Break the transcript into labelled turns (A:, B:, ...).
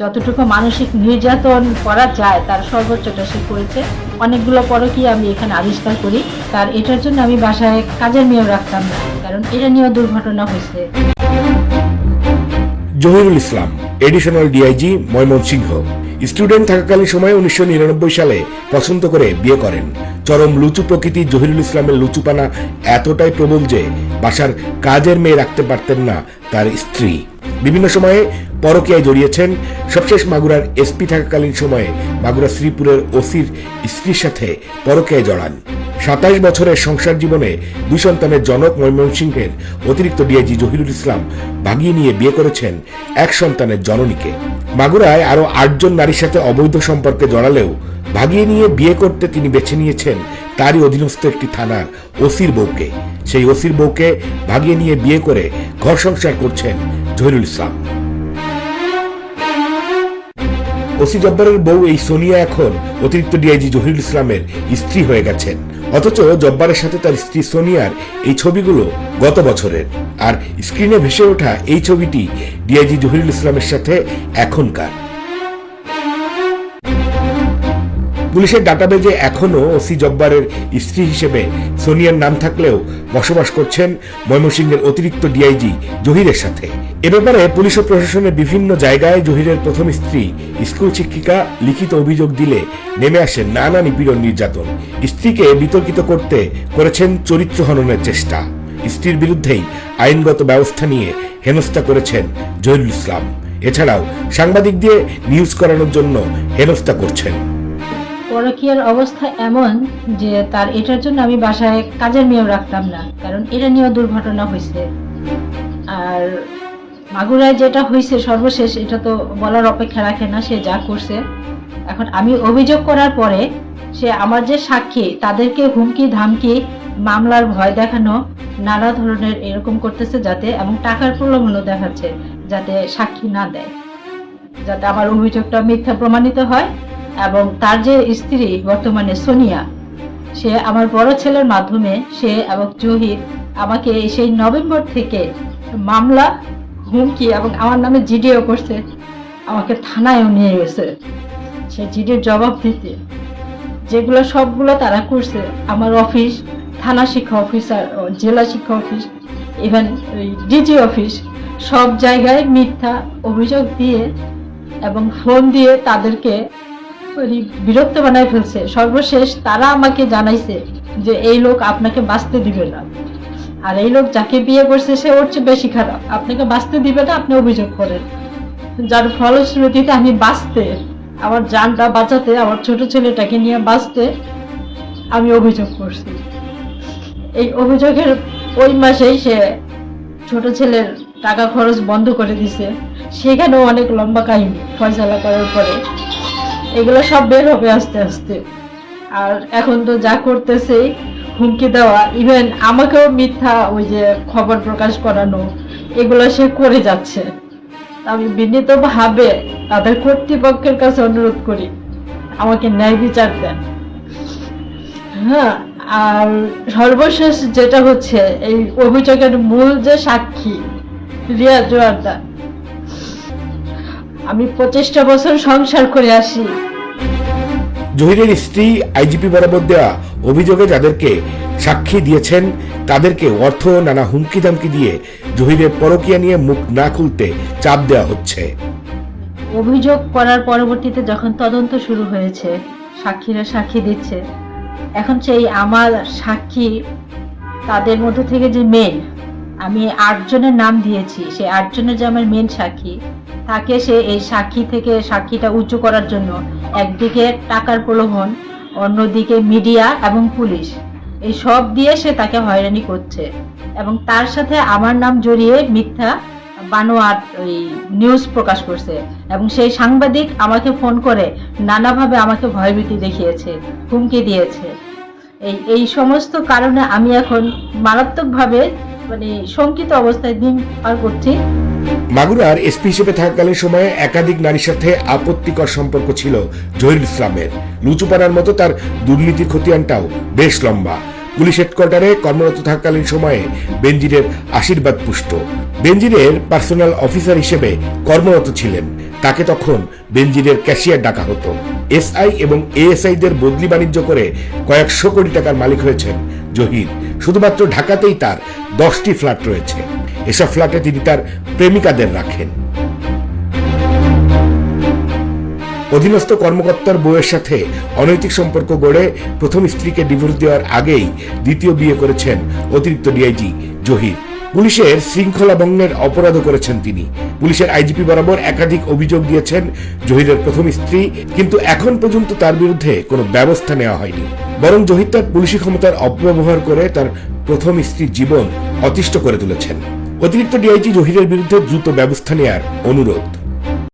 A: যতটুকু মানসিক নির্যাতন করা যায়, তার সর্বোচ্চটা সে করেছে। অনেকগুলো পরকীয়া আমি এখানে আবিষ্কার করি। তার এটার জন্য আমি বাসায় কাজের মেয়েও রাখতাম না, কারণ এটা নিয়েও দুর্ঘটনা হয়েছে।
B: Zahirul Islam additional DIG Mymensingh. Student থাকাকালীন সময়ে উনিশশো নিরানব্বই সালে পছন্দ করে বিয়ে করেন। চরম লুচু প্রকৃতি জহিরুল ইসলামের লুচুপানা এতটাই প্রবল যে বাসার কাজের মেয়ে রাখতে পারতেন না তার স্ত্রী। বিভিন্ন সময়ে পরকীয়ায় জড়িয়েছেন সবশেষ মাগুরার এসপি থাকাকালীন সময়ে মাগুরা শ্রীপুরের ওসির স্ত্রীর সাথে পরকীয়ায় জড়ান। সাতাইশ বছরের সংসার জীবনে দুই সন্তানের জনক ময়মনসিংহের অতিরিক্ত ডিআইজি জহিরুল ইসলাম ভাগিয়ে নিয়ে বিয়ে করেছেন এক সন্তানের জননীকে। মাগুরায় আরও আটজন নারীর সাথে অবৈধ সম্পর্কে জড়ালেও ভাগিয়ে নিয়ে বিয়ে করতে তিনি বেছে নিয়েছেন তারই অধীনস্থ একটি থানার ওসির বউকে। সেই ওসির বউকে ভাগিয়ে নিয়ে বিয়ে করে ঘর সংসার করছেন জহিরুল ইসলাম। ওসি জব্বারের বউ এই সোনিয়া এখন অতিরিক্ত ডিআইজি জহিরুল ইসলামের স্ত্রী হয়ে গেছেন। অথচ জব্বারের সাথে তার স্ত্রী সোনিয়ার এই ছবিগুলো গত বছরের। আর স্ক্রিনে ভেসে ওঠা এই ছবিটি ডিআইজি জহিরুল ইসলামের সাথে এখনকার। পুলিশের ডাটাবেজে এখনও ওসি জব্বারের স্ত্রী হিসেবে সোনিয়ার নাম থাকলেও বসবাস করছেন ময়মনসিংহের অতিরিক্ত ডিআইজি জহিরের সাথে। এ ব্যাপারে পুলিশ ও প্রশাসনের বিভিন্ন জায়গায় জহিরের প্রথম স্ত্রী, স্কুল শিক্ষিকা, লিখিত অভিযোগ দিলে নেমে আসেন নানা নিপীড়ন নির্যাতন। স্ত্রীকে বিতর্কিত করতে করেছেন চরিত্র হননের চেষ্টা। স্ত্রীর বিরুদ্ধেই আইনগত ব্যবস্থা নিয়ে হেনস্থা করেছেন জহিরুল ইসলাম। এছাড়াও সাংবাদিক দিয়ে নিউজ করানোর জন্য হেনস্থা করছেন।
A: পরকীয়ার অবস্থা এমন যে তার এটার জন্য আমি বাসায় কাজের মেয়েও রাখতাম না, কারণ এটা নিয়েও দুর্ঘটনা হয়েছে আর মাগুরায় যেটা হয়েছে সর্বশেষ, এটা তো বলার অপেক্ষা রাখে না, সে যা করছে। এখন আমি অভিযোগ করার পরে সে আমার যে সাক্ষী, তাদেরকে হুমকি, ধামকি, মামলার ভয় দেখানো, নানা ধরনের এরকম করতেছে যাতে, এবং টাকার প্রলোভনও দেখাচ্ছে, যাতে সাক্ষী না দেয়। যাতে আমার অভিযোগটা মিথ্যা প্রমাণিত হয় এবং তার যে স্ত্রী বর্তমানে সোনিয়া, সে আমার বড় ছেলের মাধ্যমে সে এবং জহির আমাকে সেই নভেম্বর থেকে মামলা, হুমকি এবং আমার নামে জিডিও করছে, আমাকে থানায়ও নিয়ে গেছে। সে জিডির জবাব দিতে। যেগুলো সবগুলো তারা করছে, আমার অফিস, থানা শিক্ষা অফিসার জেলা শিক্ষা অফিস ইভেন ডিজি অফিস, সব জায়গায় মিথ্যা অভিযোগ দিয়ে এবং ফোন দিয়ে তাদেরকে বিরক্ত বানায় ফেলছে। সর্বশেষ তারা আমাকে জানাইছে যে এই লোক আপনাকে বাঁচতে দিবে না। আর এই লোক যাকে বিয়ে করছে, সে ওর চেয়ে বেশি খারাপ। আপনাকে বাঁচতে দিবে না, আপনি অভিযোগ করেন। যার ফলশ্রুতিতে আমি বাঁচতে, আমার জানটা বাঁচাতে, আমার ছোট ছেলেটাকে নিয়ে বাঁচতে আমি অভিযোগ করছি। এই অভিযোগের ওই মাসেই সে ছোট ছেলের টাকা খরচ বন্ধ করে দিছে। সেখানেও অনেক লম্বা কাহিনী ফয়সালা করার পরে। এগুলো সব বের হবে আস্তে আস্তে। আর এখন তো যা করতেছে, হুমকি দেওয়া ইভেন আমাকেও মিথ্যা ওই যে খবর প্রকাশ করানো, এগুলো সে করে যাচ্ছে। আমি বিনীতভাবে তাদের কর্তৃপক্ষের কাছে অনুরোধ করি, আমাকে ন্যায় বিচার দেন। হ্যাঁ আর সর্বশেষ যেটা হচ্ছে, এই অভিযোগের মূল যে সাক্ষী রিয়া জোয়ারদার আমি পঁচিশটা বছর সংসার করে আসি।
B: জহিরের স্ত্রী আইজিপি বরাবর দেওয়া অভিযোগে যাদেরকে সাক্ষী দিয়েছেন তাদেরকে অর্থ নানা হুমকি ধামকি দিয়ে জহিরের পরকিয়া নিয়ে মুখ না খুলতে চাপ দেওয়া হচ্ছে।
A: অভিযোগ করার পরবর্তীতে যখন তদন্ত শুরু হয়েছে সাক্ষীরা সাক্ষী দিচ্ছে। এখন সেই আমার সাক্ষী তাদের মধ্যে থেকে যে মেন আমি আটজনের নাম দিয়েছি সেই আটজনের যে আমার মেন সাক্ষী তাকে সে এই সাক্ষী থেকে সাক্ষীটা উঁচু করার জন্য একদিকে টাকার প্রলোভন, অন্যদিকে মিডিয়া এবং পুলিশ। এই সব দিয়ে সে তাকে হয়রানি করছে। এবং তার সাথে আমার নাম জড়িয়ে মিথ্যা বানোয়ার ওই নিউজ প্রকাশ করছে। এবং সেই সাংবাদিক আমাকে ফোন করে, নানাভাবে আমাকে ভয়ভীতি দেখিয়েছে, হুমকি দিয়েছে। এই এই সমস্ত কারণে আমি এখন মারাত্মকভাবে মানে শঙ্কিত অবস্থায় দিন পার করছি।
B: মাগুরার এসপি হিসেবে থাকাকালীন সময়ে একাধিক নারীর সাথে আপত্তিকর সম্পর্ক ছিল জহিরুল ইসলামের। লুচুপানার মতো তার দুর্নীতির খতিয়ানটাও বেশ লম্বা। পুলিশ হেডকোয়ার্টারে কর্মরত থাকাকালীন সময়ে বেনজিরের আশীর্বাদ পুষ্ট। বেনজিরের পার্সোনাল অফিসার হিসেবে কর্মরত ছিলেন। তাকে তখন বেনজিরের ক্যাশিয়ার ডাকা হতো। এসআই এবং এএসআইদের বদলি বাণিজ্য করে কয়েকশো কোটি টাকার মালিক হয়েছেন জহির। শুধুমাত্র ঢাকাতেই তার দশটি ফ্ল্যাট রয়েছে। এসব ফ্ল্যাটে তিনি তার প্রেমিকাদের রাখেন। অধীনস্থ কর্মকর্তার বউয়ের সাথে অনৈতিক সম্পর্ক গড়ে প্রথম স্ত্রীকে ডিভোর্স দেওয়ার আগেই দ্বিতীয় বিয়ে করেছেন অতিরিক্ত ডিআইজি জহির। পুলিশের শৃঙ্খলা ভঙ্গের অপরাধও করেছেন তিনি। পুলিশের আইজিপি বরাবর একাধিক অভিযোগ দিয়েছেন জহিরের প্রথম স্ত্রী, কিন্তু এখন পর্যন্ত তার বিরুদ্ধে কোনো ব্যবস্থা নেওয়া হয়নি। বরং জহির তার পুলিশি ক্ষমতার অপব্যবহার করে তার প্রথম স্ত্রীর জীবন অতিষ্ঠ করে তুলেছেন। অতিরিক্ত ডিআইজি জহিরের বিরুদ্ধে দ্রুত ব্যবস্থা নেওয়ার অনুরোধ।